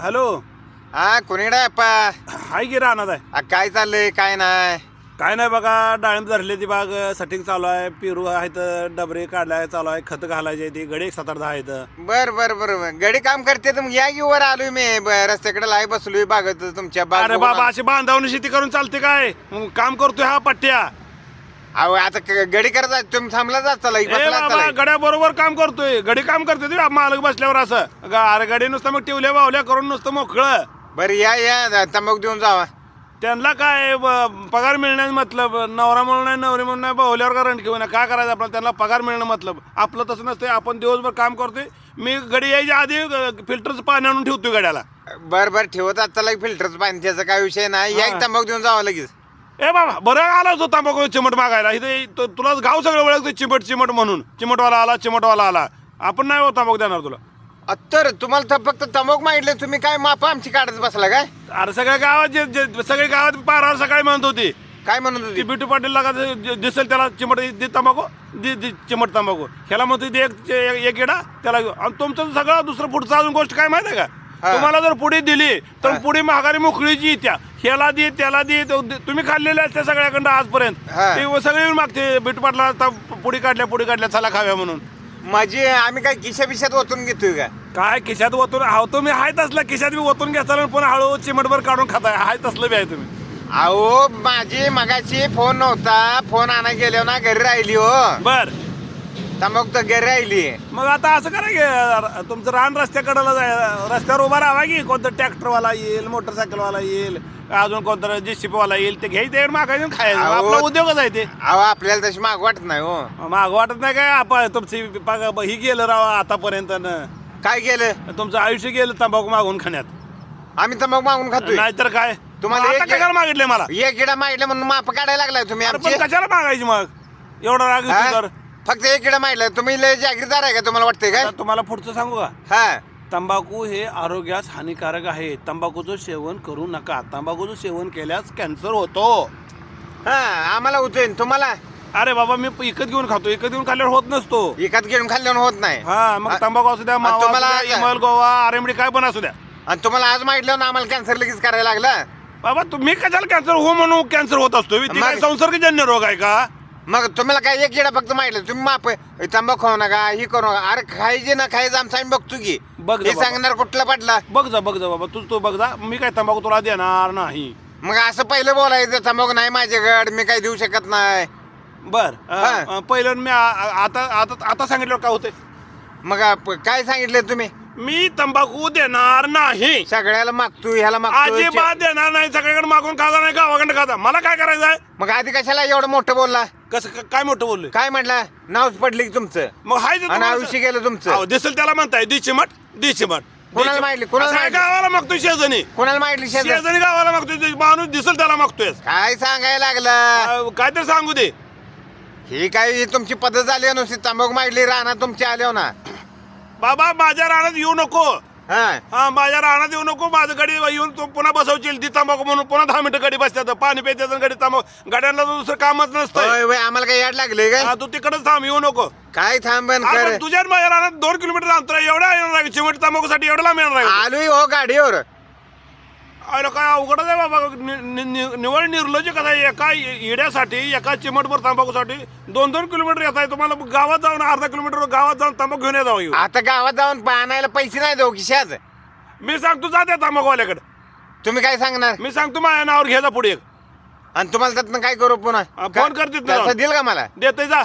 Hello. हा कोणीकडे आहे अप्पा? हाय की राहणार आहे. आ, काय चाललंय काय नाही? काय नाही बघा डाळिंब धरले ती बाग सटिंग चालू आहे. पेरू आहेत डबरे काढलाय चालू आहे खत घालायचे ती गडी एक सात आठ दहा आहेत. बर बर बर बर. गडी काम करते तर मग या की वर आलोय मी. ब- रस्त्याकडे लाई बसलोय बागत तुमच्या बाग अरे बघून बाबा अशी बांधावून शेती करून चालते काय? मग काम करतोय हा पट्ट्या. अहो आता क- गडी करत आहे, तुम्ही थांबला जात चला ए बाबा गड्या बरोबर काम करतोय. गडी काम करतोय ते मालक बसल्यावर असं. ग- अरे गडी नुसतं मग टिवल्या बावल्या करून नुसतं मोकळं. बर या या तंबाखू देऊन जावा. त्यांना काय ब- पगार मिळण्यास मतलब. नवरा म्हणून नाही नवरी म्हणून नाही बाहुल्यावर का रंट घेऊन काय करायचं आपल्याला? त्यांना पगार मिळणं मतलब. आपलं तसं नसतंय. आपण दिवसभर काम करतोय. मी गडी यायच्या आधी फिल्टरचं पाणी आणून ठेवतोय गड्याला. बर बर ठेवत आता लगे फिल्टरचं पाणी. त्याचा काय विषय नाही. या हा. तंबाखू देऊन जावा लगेच. ए बाबा बरं आला होता तांबाखू चिमट मागायला. इथे तु- तुला गाव सगळं ओळखतं चिमट चिमट म्हणून. चिमटवाला आला चिमटवाला आला. आपण नाही होता तांबाखू देणार तुला. अ, तर तुम्हाला तर फक्त तंबाखू मागितले तुम्ही काय मापा आमची काढत बसला काय? अरे सगळ्या गावात जे जे- सगळ्या गावात पारा सकाळी म्हणत होती. काय म्हणत ती होती बिटू पाटील लागा दिसेल त्याला चिमट दे तंबाखू दे दे चिमट तंबाखू ह्याला म्हणतो दे एक एक येडा त्याला. आणि तुमचं सगळं दुसरं पुढचं अजून गोष्ट काय माहिती आहे का. तुम्हाला जर पुढे दिली तर हा. पुढे महागारी मोकळीची येत्या ह्याला दे त्याला दे. तुम्ही खाल्लेले असते सगळ्याकडं आजपर्यंत. हा. ते सगळे मागते बिटू पाटला पुढे काढल्या पुढे काढल्या चला खाव्या म्हणून. माझी आम्ही काय किशा बिशात ओतून घेतोय का? काय खिशात ओतून हाव तुम्ही हाय तसला खिशात बी ओतून आणि पुन्हा हळू चिमटभर काढून खाताय. हाय तसलं बी आहे तुम्ही. अहो माझी मगाची फोन नव्हता. फोन आणा गेलो ना घरी राहिली हो. बर. तंबाखू तर घरी राहिली. मग आता असं करा की तुमचं रान रस्त्याकडला जाय रस्त्यावर उभा राहा की कोणतं ट्रॅक्टरवाला येईल मोटरसायकलवाला येईल अजून कोणतं जेसीपी वाला येईल ते घ्यायचं मागायचं खायचं. अहो. आपला उद्योगच आहे ते. अहो आपल्याला तशी माग वाटत नाही हो. माग वाटत नाही काय? आपण तुमची पाग- ही गेलं राव आतापर्यंत न. काय केलं तुमचं आयुष्य गेलं तंबाखू मागून खाण्यात. आम्ही तंबाखू मागून खातोय. नाहीतर काय? तुम्हाला एक- कशाला मागितले मला? एक किडा मागितला म्हणून माप काढायला लागलाय तुम्ही अरे आमचे. पण कशाला मागायची मग? एवढा राग हा? तर फक्त एक किडा तुम्ही लय जागीरदार आहे का तुम्हाला वाटतंय काय? आता तुम्हाला पुढचं सांगू का? हा. तंबाखू हे आरोग्यास हानिकारक आहे. तंबाखूचं सेवन करू नका. तंबाखूचं सेवन केल्यास कॅन्सर होतो. हा आम्हाला होतोय. तुम्हाला? अरे बाबा मी विकत घेऊन खातो. विकत घेऊन खाल्ल्यावर होत नसतो. एकात घेऊन खाल्ल्यानं होत नाही. हा मग तंबाखू असू द्या मावा तुम्हाला असू द्या, आज- इमल गोवा आरेमडी काय पण असू द्या. आणि तुम्हाला आज मागितलं ना आम्हाला कॅन्सर लगेच करायला लागला? बाबा तुम्ही कशाला कॅन्सर? हो म्हणून कॅन्सर होत असतो. ती काय मग- संसर्गजन्य रोग आहे का? मग तुम्हाला काय एक किडा फक्त मागितलं तुम्ही माप तंबाखू खाऊ नका ही करू नका. अरे खायचे ना खायचं आमचं आम्ही बघतो की. बघ जा हे बाबा. सांगणार कुठला पडला बघ जा बघ जा बाबा. तू तो बघ जा. मी काय तंबाखू तुला देणार नाही. मग असं पहिलं बोलायचं तंबाखू नाही माझ्याकडे मी काही देऊ शकत नाही. बर. हा. अं, पहिलं मी आ- आ- आता आता आता सांगितलं काय होतंय मग आप- काय सांगितलं तुम्ही? मी तंबाखू देणार नाही. सगळ्याला मागतो ह्याला मागतो अजिबात देणार नाही. मागून खाजा नाही गावाकडे खाजा. मला काय करायचं आहे? मग आधी कशाला एवढं मोठं बोलला? कसं क- काय मोठं बोलले काय म्हटलं? नावच पडली की तुमचं. मग हाय ते आणि तुम्हाला- आयुष्य गेलं तुमचं. दिसेल त्याला म्हणताय दी चिमट दी चिमट कोणाला माहिती? कोणाला असं माहिती? गावाला मागतोय शेजणी कोणाला शेजार? शेजणी गावाला मागतोय ते माणूस दिसेल त्याला मागतोय. काय सांगायला लागलं? काय तर सांगू दे. ही काय तुमची पद्धत झाली आहे नुसती तंबाखू मागली राहणार तुमची आले ना. बाबा माझ्या रानात येऊ नको. हा हा माझ्या रानात येऊ नको माझं गडी येऊन तू पुन्हा बसवशील दी तंबाखू म्हणून पुन्हा दहा मिनिटं गडी बसतात. पाणी पितात गडी तंबाखू गाड्यांना तर दुसरं कामच होय होय आम्हाला काय याड लागले काय? हा, तू तिकडच थांब येऊ नको. काय थांबन हा, कर? पण तुझ्या आणि माझ्या रानात दोन किलोमीटर अंतर आहे एवढा येणार आहे चिमट तंबाखूसाठी एवढा लांब येणार आहे. आलोय हो गाडीवर. अरे काय अवघडच आहे बाबा. नि- नि- नि- निवड निर्लज कसा आहे एका इड्यासाठी एका चिमटभर तंबाखूसाठी दोन दोन किलोमीटर येत आहे. तुम्हाला गावात जाऊन अर्धा किलोमीटर गावात जाऊन तंबाखू घेऊन येत जावं आता गावात जाऊन आणायला पैसे नाही देऊ खिशात मी सांगतो जा त्या तंबाखूवाल्याकडे. तुम्ही काय सांगणार? मी सांगतो माझ्या नावावर घे जा पुढे एक. आणि तुम्हाला त्यातनं काय करू पुन्हा? हा, फोन का- करतेत ना. तसं देईल का मला? देते जा.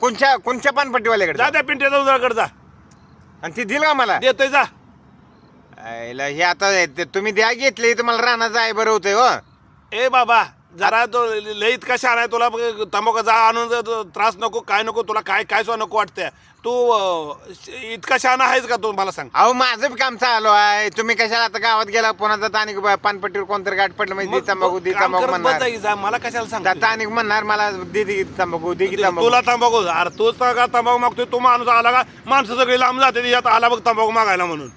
कोणच्या कोणच्या पानपट्टीवाल्याकडे जा त्या पिंट्याच्या उजळाकडे जा. आणि ती देईल का मला? देते जा. आईला हे आता ते तुम्ही द्या घेतले तुम्हाला रानाचं आहे बरं होतंय हो. ए बाबा जरा तो लई इतका शान आहे तुला तंबाखू जा आणून जा, तो त्रास नको काय नको तुला काय काय सुद्धा नको वाटतंय. तू अं, इतका शान आहेस का तू मला सांग. अहो माझं बी काम चालू आहे. तुम्ही कशाला आता गावात गेला पुन्हा जाता आणि पानपट्टीवर कोणतरी गाठ पडलं म्हणजे मग- तंबाखू दे काम तंबाखू करत बस म्हणणार जा, मला कशाला सांग जाता आणि म्हणणार मला दे दे तंबाखू दे की तंबाखू. तुला तंबाखू अरे तूच तर का तंबाखू मागतोय? तू माणूस आला का? माणसं सगळी लांब जाते यात आला बघ तंबाखू मागायला म्हणून.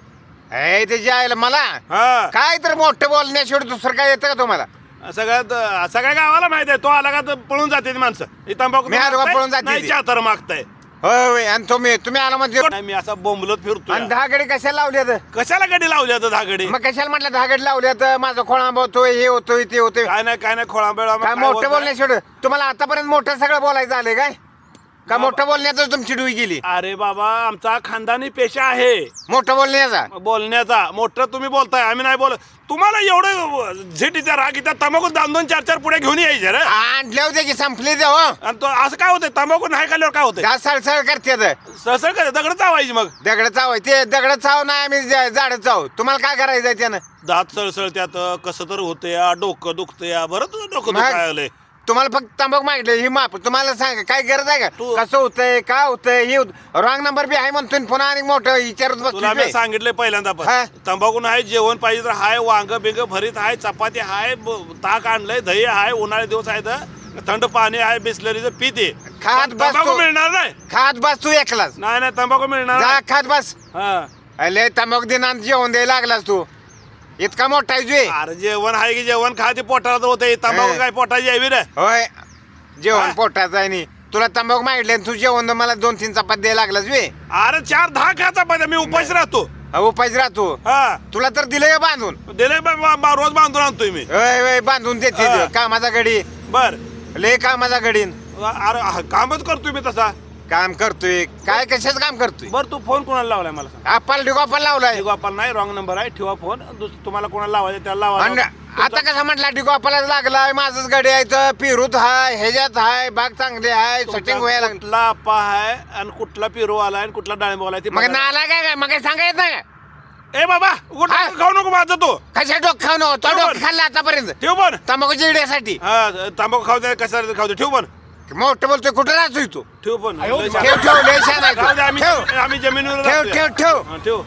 हे ते जे आहे मला? हा. काय तर मोठं बोलण्याशिवाय दुसरं काय येतं का तुम्हाला? सगळ्यात सगळ्या गावाला माहीत आहे तो आला का तर पळून जाते ती माणसं. ही तंबाखू मी आलो मागताय? पळून जाते नाही ती? चातर मागताय. होय होय आणि तुम्ही तुम्ही आला म्हणजे? नाही मी असा बोंबलत फिरतो आणि दहा गडी कशाला लावल्यात कशाला गडी लावली आता धागडी? मग कशाला म्हटलं दहा गडी लावल्यात माझं खोळा होतोय हे होतोय ते होतोय. काय नाही काय नाही खोळा बेळा काय मोठं बोलण्या सोड तुम्हाला आतापर्यंत मोठं सगळं बोलायचं आलंय काय? का मोठं बोलण्याचं तुमची डुई गेली? अरे बाबा आमचा खानदानी पेशा आहे. मोठं बोलण्याचा? बोलण्याचा. मोठं तुम्ही बोलताय आम्ही नाही बोल तुम्हाला एवढं झिटीचा राग इथं तंबाखू दोन दोन चार चार पुढे घेऊन यायचे रे. आणल्या होत्या की संपले द्या हो. आणि तो असं काय होतंय? तंबाखू नाही खाल्ल्यावर काय होतंय? त्या सळसळ करते सहसळ करे दगड चावायची मग. दगड चाव ते दगड चाव नाही आम्ही झाड चाव. तुम्हाला काय करायचं त्यानं? दात सळसळ त्यात कसं तर होते डोकं दुखतं या बरं तुझं डोकं मग? दुखायलंय तुम्हाला फक्त तंबाखू मागितलं ही माप तुम्हाला सांग काय गरज आहे का? तू- कसं होतंय काय होतंय हे रॉंग नंबर बी आहे म्हणतोय पुन्हा आणि मोठं विचारत तुला मी बसतो सांगितलंय पहिल्यांदा हा. पण तंबाखू नाही जेवण पाहिजे तर हाय वांग बिंग भरीत हाय चपाती हाय ब- ताक आणलंय दही हाय उन्हाळे दिवस आहे तर थंड पाणी आहे बिस्लरीचं पिते खात पण बस तंबाखू तू. मिळणार नाही. खात बस तू एकलाच. नाही नाही तंबाखू मिळणार जा नाही. खात बस. हा. अले तंबाखू दिनात जेवण द्यायला लागलास तू. इतका मोठा आहे जुए. अरे जेवण आहे की जेवण खा ते पोटाला होते तंबाखू. काय पोटाची यावी रे? होय. जेवण? पोटाचं आहे नी. तुला तंबाखू मागितले तू जेवण मला दोन तीन चपात द्यायला लागलास जुए. अरे चार दहा खायचा पाहिजे मी उपास राहतो. उपाय राहतो. हा. तुला तर दिलंय बांधून. दिले बा- बा- बा- रोज बांधून आणतोय मी. होय होय बांधून देते हा. कामाचा गडी. बर. लय कामाचा गडीन. अरे हा, कामच करतोय मी तसा. काम करतोय. काय कशाच काम करतोय? बर तू फोन कोणाला लावलाय मला सांग. आपण डिगोपाल लावलाय. आपण नाही रॉंग नंबर आहे ठेवा फोन. दुस- तुम्हाला कोणाला लावायचं त्याला लावा. आता कसा म्हटला डिगोपाला लागलाय माझच गडी आहे तर पिरूत हाय ह्याच्यात हाय बाग चांगली आहे तुमचा सचिंग व्हायला लागलं कुठला अप्पा आहे आणि कुठला पिरो आलाय आणि कुठला डाळिंब आलाय ते मग. नाला काय काय? मग काय सांगायचं नाही? का? ए बाबा उठ हा? खाऊ नको माझं तो. कशा डोक खाऊ नको? तो डोक. खाल्ला आतापर्यंत. ठेव पण तंबाखूच्या इड्यासाठी. हा तांबाखू खाऊ दे कसं खाऊ दे? ठेव पण मोठं बोलतोय कुठं राहतोय तू? ठेव पण. ठेव लय आहे तू. आम्ही ठेव. आम्ही जमिनीवर ठेव. ठेव ठेव. हा, ठेव.